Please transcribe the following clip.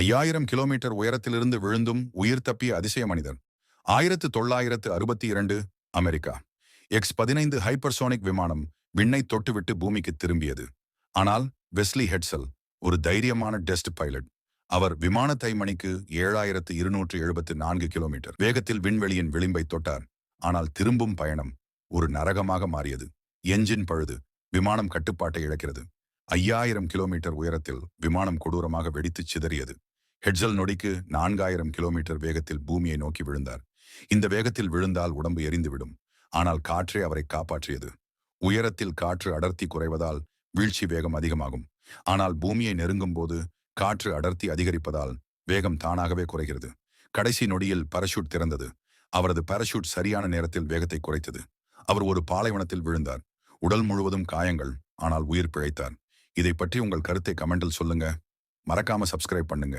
ஐயாயிரம் கிலோமீட்டர் உயரத்திலிருந்து விழுந்தும் உயிர் தப்பிய அதிசய மனிதன். ஆயிரத்து தொள்ளாயிரத்து அறுபத்தி இரண்டு அமெரிக்கா. எக்ஸ் பதினைந்து ஹைப்பர்சோனிக் விமானம் விண்ணை தொட்டுவிட்டு பூமிக்கு திரும்பியது. ஆனால் வெஸ்லி ஹெட்சல் ஒரு தைரியமான டெஸ்ட் பைலட். அவர் விமானத்தை மணிக்கு ஏழாயிரத்து இருநூற்று எழுபத்து நான்கு கிலோமீட்டர். வேகத்தில் விண்வெளியின் விளிம்பை தொட்டார். ஆனால் திரும்பும் பயணம் ஒரு நரகமாக மாறியது. என்ஜின் பழுது. விமானம் கட்டுப்பாட்டை இழக்கிறது. ஐயாயிரம் கிலோமீட்டர் உயரத்தில் விமானம் கொடூரமாக வெடித்துச் சிதறியது. ஹெட்ஜல் நொடிக்கு நான்காயிரம் கிலோமீட்டர் வேகத்தில் பூமியை நோக்கி விழுந்தார். இந்த வேகத்தில் விழுந்தால் உடம்பு எரிந்துவிடும். ஆனால் காற்றே அவரை காப்பாற்றியது. உயரத்தில் காற்று அடர்த்தி குறைவதால் வீழ்ச்சி வேகம் அதிகமாகும். ஆனால் பூமியை நெருங்கும் போது காற்று அடர்த்தி அதிகரிப்பதால் வேகம் தானாகவே குறைகிறது. கடைசி நொடியில் பரஷூட் திறந்தது. அவரது பரஷூட் சரியான நேரத்தில் வேகத்தை குறைத்தது. அவர் ஒரு பாலைவனத்தில் விழுந்தார். உடல் முழுவதும் காயங்கள் ஆனால் உயிர் பிழைத்தார். இதை பற்றி உங்கள் கருத்தை கமெண்டில் சொல்லுங்க. மறக்காம சப்ஸ்கிரைப் பண்ணுங்க.